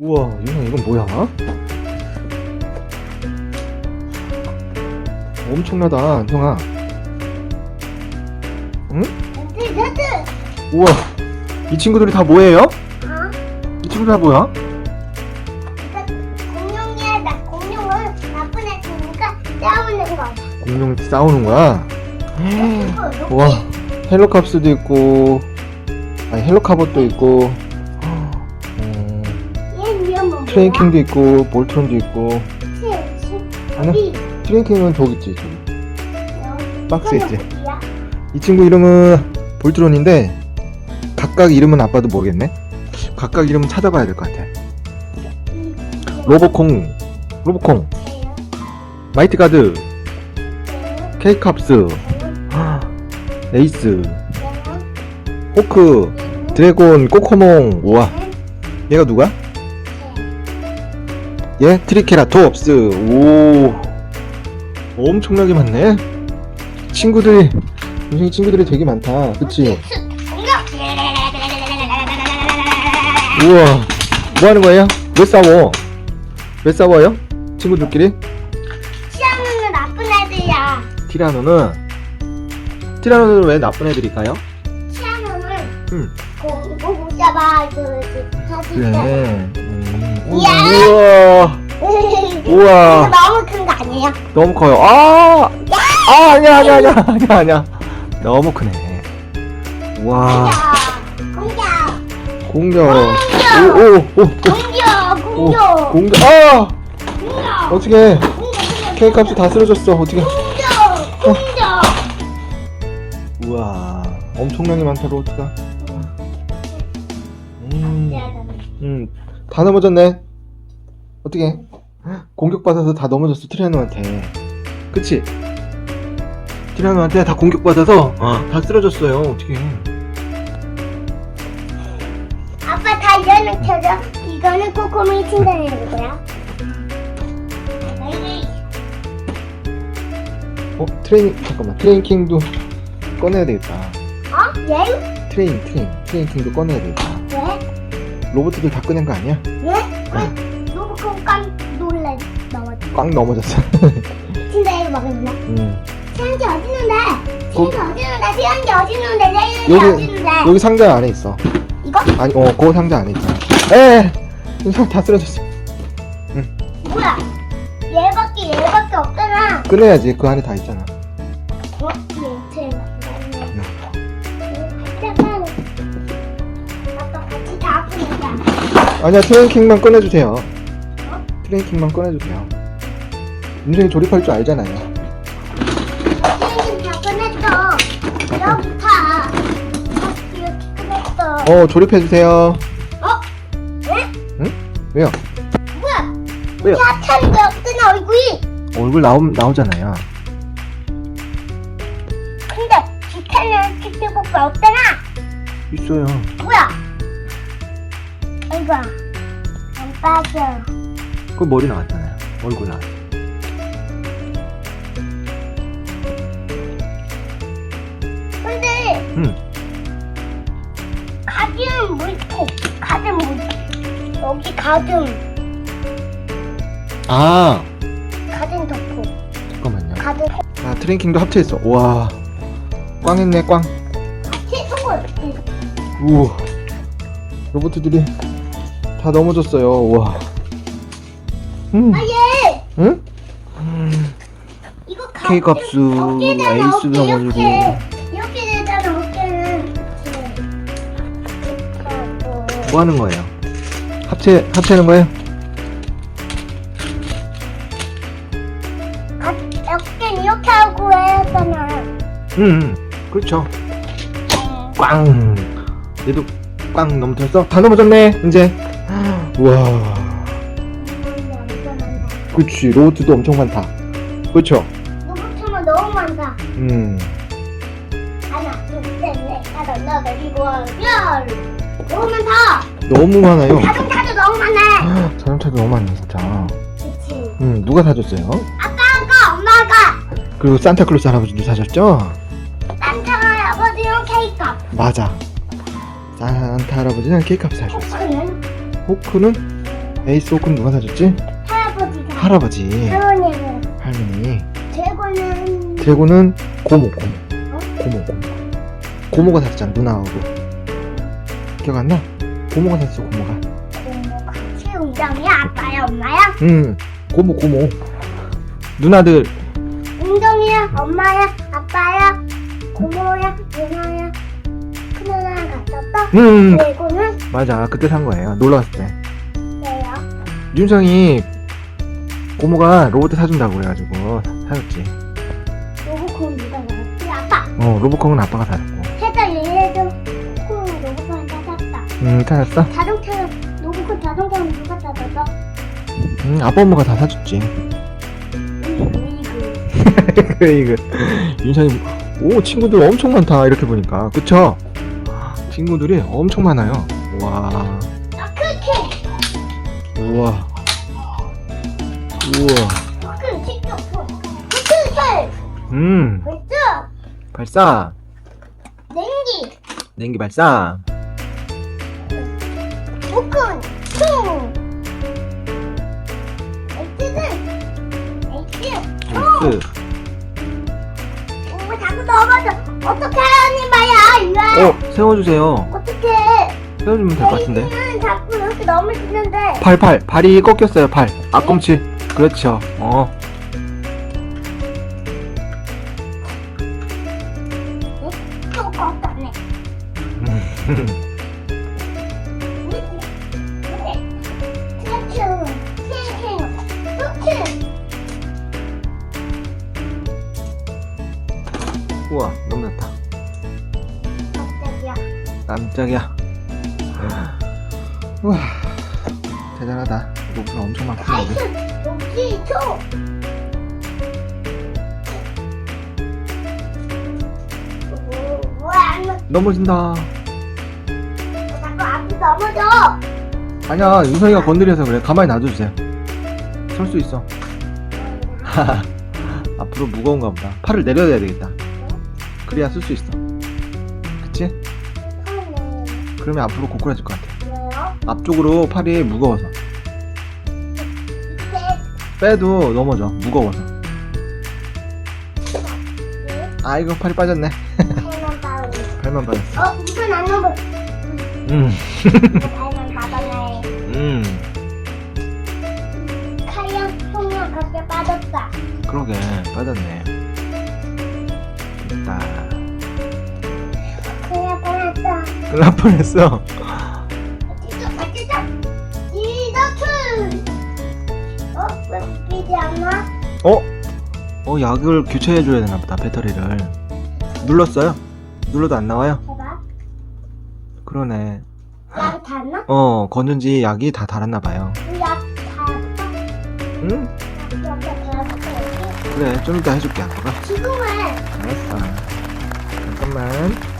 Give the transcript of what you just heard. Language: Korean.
우와, 윤아 이건 뭐야? 엄청나다, 형아. 응? 우와, 이 친구들이 다 뭐예요? 어? 이 친구들 다 뭐야? 공룡이야 나 공룡은 나쁜 애니까 싸우는 거야. 공룡 싸우는 거야? 그리고 우와, 헬로캅스도 있고, 아니 헬로카봇도 있고, 트레인킹도 있고, 볼트론도 있고. 여기 트레인킹은 저기 있지, 저기. 박스에 있지. 이 친구 이름은 볼트론인데 각각 이름은 아빠도 모르겠네. 각각 이름은 찾아봐야 될 것 같아. 로보콩, 로보콩, 마이트 가드, 케이캅스, 에이스, 호크, 드래곤, 꼬코몽. 우와, 얘가 누가? 얘 트리케라톱스. 오, 엄청나게 많네. 친구들이, 동생이 친구들이 되게 많다. 그치? 우와, 뭐 하는 거예요? 왜 싸워? 왜 싸워요? 친구들끼리? 시아누는 나쁜 애들이야. 티라노는, 티라노는 왜 나쁜 애들일까요? 시아누는 음. 공고 못 잡아 그래. 우와, 우와. 너무 큰 거 아니에요? 너무 커요. 아, 아, 아니야, 아니야, 아니야, 아니야, 아니야. 너무 크네. 와, 공격! 공격. 오, 오, 오, 공격! 오, 공격! 공격. 아, 공격! 어떻게? 공격! 케이크 값이 다 쓰러졌어. 어떻게? 공격! 공격! 우와, 엄청나게 많다, 로트가. 음, 음, 다 넘어졌네. 어떻게? 공격받아서 다 넘어졌어, 트리아노한테. 그치? 트리아노한테 다 공격받아서 다 쓰러졌어요. 어떻게? 아빠 다 이러는 켜져. 이거는 코코미 칭찬해줄 거야. 어, 트레인, 잠깐만. 트레인킹도 꺼내야 되겠다. 어? 얘? 트레인, 트레인, 트레인킹도 꺼내야 되겠다. 왜? 로봇들 다 꺼낸 거 아니야? 왜? 왜? 로봇 깜 놀래 넘어져. 꽉 넘어졌어. 진짜 이거 먹었나? 음. 태양기 어디 있는데? 거- 태양기 어디 있는데? 태양기 어디 있는데? 태양기 어디 여기, 있는데? 여기 상자 안에 있어. 이거? 아니, 어, 그 상자 안에 있잖아. 에! 에! 다 쓰러졌어. 뭐야? 얘밖에 얘밖에 없잖아. 꺼내야지. 그 안에 다 있잖아. 어? 얘 제일 아니야, 트레인킹만 꺼내주세요. 트레인킹만 꺼내주세요. 인생이 조립할 줄 알잖아요. 태양기 다 꺼냈어. 여기 다. 이렇게 꺼냈어. 어, 조립해주세요. 어? 왜? 왜요? 뭐야? 왜요? 하찮은 거 없잖아 얼굴이. 얼굴 나오, 나오잖아요. 근데 기타는 치트복가 없잖아. 있어요. 뭐야? 아이고 안 빠져. 그 머리 나왔잖아요. 얼굴 나왔어. 근데 응. 가슴 물고 가슴 물 여기 가슴 아, 가슴 덮고 잠깐만요. 가슴 아, 트레인킹도 합체했어. 와. 꽝 했네, 꽝. 치트볼 우와. 로봇들이 다 넘어졌어요. 와. 음. 아얘 응? 이거 가 K값수, 어깨잖아, 에이스도 어깨, 넘어지고. 이렇게 이렇게 되잖아 어깨는 이렇게. 뭐 하는 거예요? 합체, 합체하는 거예요? 가- 어깨는 이렇게 하고 했잖아 응, 응. 그렇죠. 꽝. 얘도 꽝 넘어졌어? 다 넘어졌네, 이제. 우와. 그치, 로봇도 엄청 많다. 그쵸? 로봇처럼 너무 많다 음. 하나 둘 셋 넷 다섯 여덟 일곱 열 너무 많다 너무 많아요. 자동차도 너무 많아 자동차도 너무 많네, 진짜. 그치 음, 누가 사줬어요? 아빠가 엄마가 그리고 산타클로스 할아버지도 사줬죠? 산타 할아버지랑 케이크 맞아. 산타 할아버지는 케이크값 사줬어. 포크는 호크는 에이스 호크는 누가 사줬지? 할아버지가. 할아버지. 할머니는 할머니. 대고는 대구는 고모 고모. 고모 고모. 고모가 샀잖아 누나하고. 기억 안 나? 고모가 샀어 고모가. 고모가. 최웅정이야 아빠야 엄마야? 응. 고모 고모. 누나들. 웅정이야 엄마야 아빠야 고모야 누나야 큰누나랑 같았어? 응 대고는 맞아. 그때 산 거예요. 놀러 갔을 때. 왜요? 윤성이 고모가 로봇 사준다고 그래가지고 사줬지. 로봇콘 누가 먹었지? 아빠. 어 로봇콩은 아빠가 사줬고. 살짝 얘네도 콘 로봇콘 사줬다. 응 찾았어? 자동차는 로봇콘 자동차는 누가 사줬어? 응 아빠 엄마가 다 사줬지. 이그 이거 윤성이 오 친구들 엄청 많다. 이렇게 보니까. 그쵸? 친구들이 엄청 많아요. 와. 우와. 우와. 음. 발사. 냉기. 냉기 발사. 퉁. 나이스 오 자꾸 넘어져. 이거 어 세워주세요 어떻게 세워주면 될 것 같은데 자꾸 이렇게 넘어지는데 팔, 팔, 발이 꺾였어요, 팔. 앞꿈치. 그렇죠. 어. 또 꺾었네 깜짝이야. 우와, 대단하다. 로봇은 엄청 많구나, 여기. 넘어진다. 넘어져! 아니야, 윤성이가 건드려서 그래. 가만히 놔둬주세요. 설 수 있어. 앞으로 무거운가 보다. 팔을 내려야 되겠다. 그래야 쓸 수 있어. 그러면 앞으로 고꾸라질 것 같아. 왜요? 앞쪽으로 팔이 무거워서. 빼도 넘어져. 무거워서. 아, 이거 팔이 빠졌네. 팔만 빠졌어. 어, 이건 안 넘어. 음. 음. 칼랑 그렇게 빠졌다. 그러게, 빠졌네. 됐다. 그냥 빠졌다. 큰일 날 뻔했어. 어? 어 약을 교체해줘야 되나보다 배터리를. 눌렀어요? 눌러도 안 나와요? 봐봐. 그러네. 약 닿나? 어 건전지 약이 다 닳았나봐요. 약 닿았다. 응? 그래 좀 이따 해줄게 아빠가. 지금은 알았어. 잠깐만.